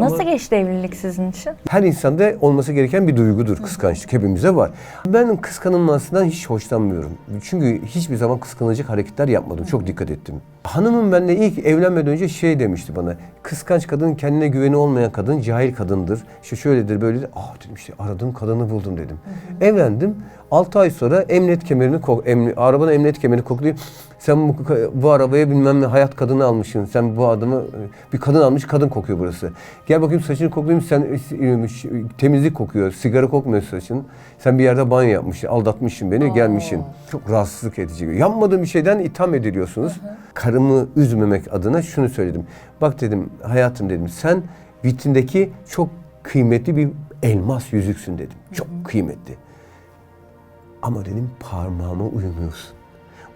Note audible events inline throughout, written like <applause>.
Nasıl geçti evlilik sizin için? Her insanda olması gereken bir duygudur kıskançlık. Hepimize var. Ben kıskanılmasından hiç hoşlanmıyorum. Çünkü hiçbir zaman kıskanılacak hareketler yapmadım. Çok dikkat ettim. Hanımım benimle ilk evlenmeden önce şey demişti bana. Kıskanç kadın kendine güveni olmayan kadın cahil kadındır. İşte şöyledir böyledir. Aa dedim işte aradığım kadını buldum dedim. Evlendim. 6 ay sonra emniyet kemerini kok, emni, arabanın emniyet kemerini koklayıp sen bu, bu arabaya bilmem ne hayat kadını almışsın. Sen bu adamı bir kadın almış kadın kokuyor burası. Gel bakayım saçını koklayayım sen temizlik kokuyor. Sigara kokmuyor saçın. Sen bir yerde banyo yapmışsın. Aldatmışsın beni gelmişsin. Çok rahatsızlık edici. Yapmadığım bir şeyden itham ediliyorsunuz. Karımı üzmemek adına şunu söyledim. Bak dedim hayatım dedim sen vitrindeki çok kıymetli bir elmas yüzüksün dedim. Çok kıymetli. Ama dedim parmağıma uymuyorsun.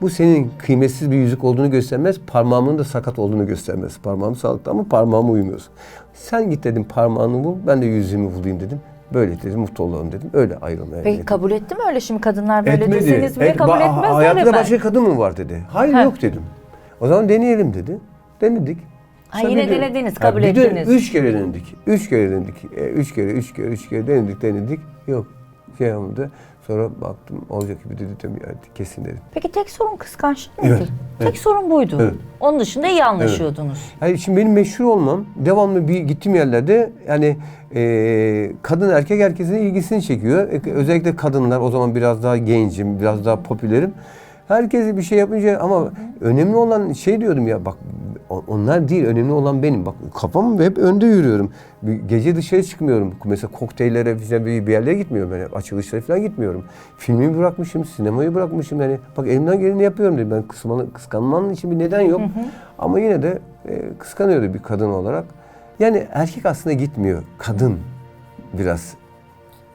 Bu senin kıymetsiz bir yüzük olduğunu göstermez, parmağımın da sakat olduğunu göstermez. Parmağım sağlıklı ama parmağıma uymuyorsun. Sen git dedim parmağını bul, ben de yüzüğümü bulayım dedim. Böyle dedim, mutlu olalım dedim. Öyle ayrılmaya Peki geldim. kabul etti mi öyle şimdi kadınlar böyle Etmedi. deseniz bile Et- kabul etmezler Hayatında hemen. başka kadın mı var dedi. Hayır Ha. yok dedim. O zaman deneyelim dedi. Denedik. Ha, Sonra yine de- denediniz, Ha, kabul bir de ettiniz. üç kere denedik. Üç kere denedik. E, üç kere, üç kere, üç kere denedik, denedik. Yok. Şey olmadı. Sonra baktım olacak gibi dedi. Dedim, ya, kesin dedim. Peki tek sorun kıskançlık mıydı? Evet, Tek evet. sorun buydu. Evet. Onun dışında iyi anlaşıyordunuz. Hayır şimdi benim meşhur olmam, devamlı bir gittiğim yerlerde yani e, kadın erkek herkesin ilgisini çekiyor. E, özellikle kadınlar o zaman biraz daha gencim, biraz daha popülerim. Herkes bir şey yapınca ama önemli olan şey diyordum ya bak onlar değil önemli olan benim. Bak kafam hep önde yürüyorum. Gece dışarı çıkmıyorum. Mesela kokteyllere falan bir yerlere gitmiyorum. Yani açılışlara falan gitmiyorum. Filmi bırakmışım, sinemayı bırakmışım. Yani bak elimden geleni yapıyorum dedim. Ben kısmanın, kıskanmanın için bir neden yok. Ama yine de e, kıskanıyordu bir kadın olarak. Yani erkek aslında gitmiyor. Kadın biraz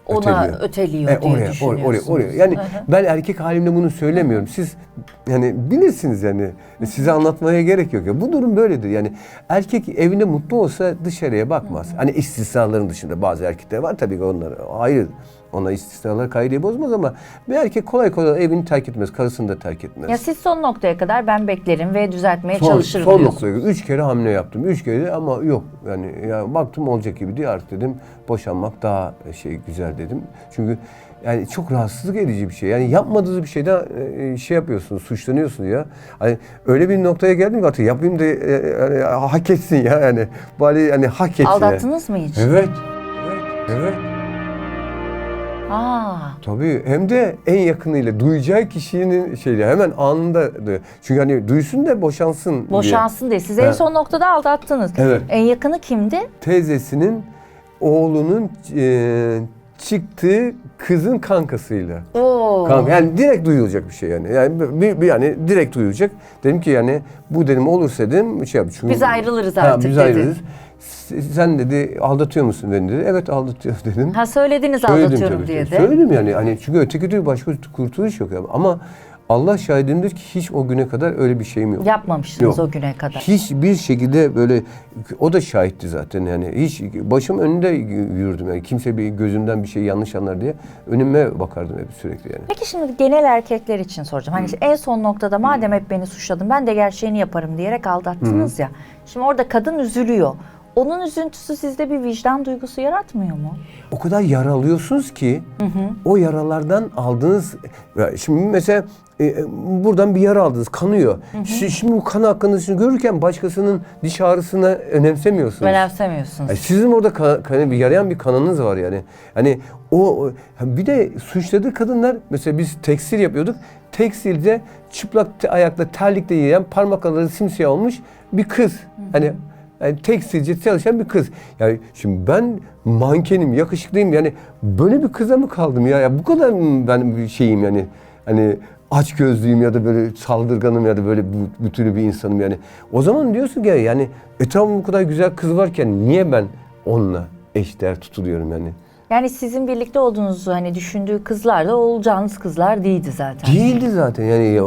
Ona öteliyor. öteliyor E, diye oraya, oraya, oraya, düşünüyorsunuz. oraya. Yani Hı hı. ben erkek halimle bunu söylemiyorum. Siz yani bilirsiniz yani. Size anlatmaya gerek yok. ya. Bu durum böyledir. Yani erkek evinde mutlu olsa dışarıya bakmaz. Hani istisnaların dışında bazı erkekler var tabii ki onlar ayrı. Ona istisnalar kaideyi bozmaz ama bir erkek kolay kolay evini terk etmez. Karısını da terk etmez. Ya siz son noktaya kadar ben beklerim ve düzeltmeye Son, çalışırım son diyorsunuz. noktaya üç kere hamle yaptım. Üç kere ama yok. Yani ya baktım olacak gibi değil artık dedim. Boşanmak daha şey güzel dedim. Çünkü yani çok rahatsızlık edici bir şey. Yani yapmadığınız bir şeyden e, şey yapıyorsunuz, suçlanıyorsunuz ya. Hani öyle bir noktaya geldim ki artık yapayım da e, yani hak etsin ya yani. Bari hani hak etsin. Aldattınız mı hiç? Evet. Evet. Evet. Aa, Tabii hem de en yakınıyla duyacağı kişinin şeyle hemen anında duyuyor. Çünkü hani duysun da boşansın diye. boşansın diye. Siz en son noktada aldattınız. Evet. En yakını kimdi? teyzesinin oğlunun e, çıktığı kızın kankasıyla. Oo. Kanka, yani direkt duyulacak bir şey yani. Yani bir, bir yani direkt duyulacak. Dedim ki yani bu dedim olursa dedim şey yap. Çünkü, Biz ayrılırız Ha, artık biz dedi. ayrılırız. Sen dedi aldatıyor musun beni dedi. Evet aldatıyor <laughs> dedim. Ha söylediniz Söyledim aldatıyorum tabii diye de. Söyledim yani. Hani çünkü öteki türlü başka kurtuluş yok. Yani. Ama Allah şahidimdir ki hiç o güne kadar öyle bir şeyim yok. Yapmamıştınız Yok. o güne kadar. Hiçbir şekilde böyle o da şahitti zaten yani hiç başım önünde yürüdüm yani kimse bir gözümden bir şey yanlış anlar diye önüme bakardım hep sürekli yani. Peki şimdi genel erkekler için soracağım. Hani en son noktada madem hep beni suçladın ben de gerçeğini yaparım diyerek aldattınız ya. Şimdi orada kadın üzülüyor. Onun üzüntüsü sizde bir vicdan duygusu yaratmıyor mu? O kadar yara alıyorsunuz ki o yaralardan aldığınız şimdi mesela e, e, buradan bir yara aldınız kanıyor. Şi- Şimdi bu kan hakkında görürken başkasının diş ağrısını önemsemiyorsunuz. Önemsemiyorsunuz. Yani sizin orada kan, kan- bir yarayan bir kanınız var yani. Hani o bir de suçladığı kadınlar mesela biz tekstil yapıyorduk. Tekstilde çıplak ayakla terlikle yiyen parmak araları simsiyah olmuş bir kız. Hani yani tekstilci çalışan bir kız. Yani şimdi ben mankenim, yakışıklıyım yani böyle bir kıza mı kaldım ya? ya bu kadar mı ben bir şeyim yani? Hani aç gözlüyüm ya da böyle saldırganım ya da böyle bu- bütünü bir insanım yani. O zaman diyorsun ki yani etrafımda bu kadar güzel kız varken niye ben onunla eşdeğer tutuluyorum yani? Yani sizin birlikte olduğunuzu hani düşündüğü kızlar da olacağınız kızlar değildi zaten. Değildi zaten yani.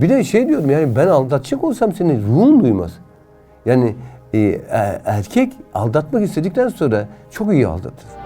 Bir de şey diyorum yani ben aldatacak olsam senin ruhun duymaz. Yani erkek aldatmak istedikten sonra çok iyi aldatır.